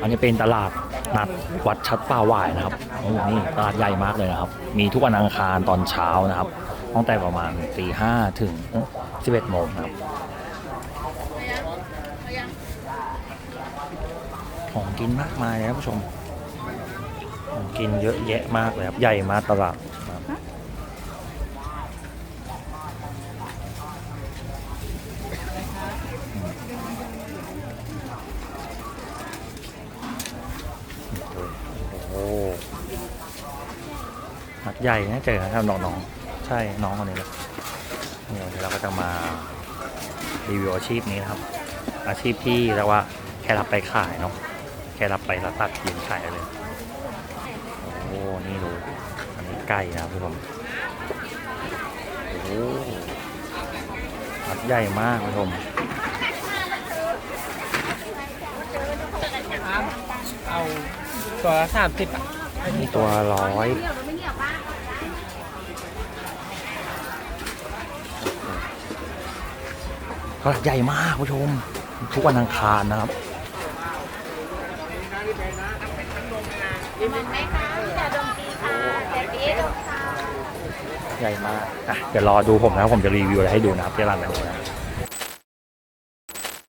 อันนี้เป็นตลาดนัดวัดชัดป่าหวายนะครับโอ้นี่ตลาดใหญ่มากเลยนะครับ มีทุกวันอังคารตอนเช้านะครับตั้งแต่ประมาณตีห้าถึงสิบเอ็ดโมงครับ ของกินมากมายนะครับผู้ชม ของกินเยอะแยะมากเลยครับ ใหญ่มากตลาดครับโอ้โห หัดใหญ่นะเจอครับน้องๆใช่น้องคนนี้แหละเนี่ยวันนี้เราก็จะมารีวิวอาชีพนี้นะครับ อาชีพที่เรียกว่าแค่รับไปขายเนาะแค่รับไปแล้วตัดเยืนขายเลยโอ้นี่ดูอันนี้ไก่นะครับผู้ชมโอ้หัดใหญ่มากผู้ชมเอาตัวละสามสิบอะ ตัวร้อยก็ใหญ่มากผู้ชม ทุกวันอังคารนะครับใหญ่มากอะเดี๋ยวรอดูผมนะผมจะรีวิวอะไรให้ดูนะครับที่ร้านแบบนี้นะ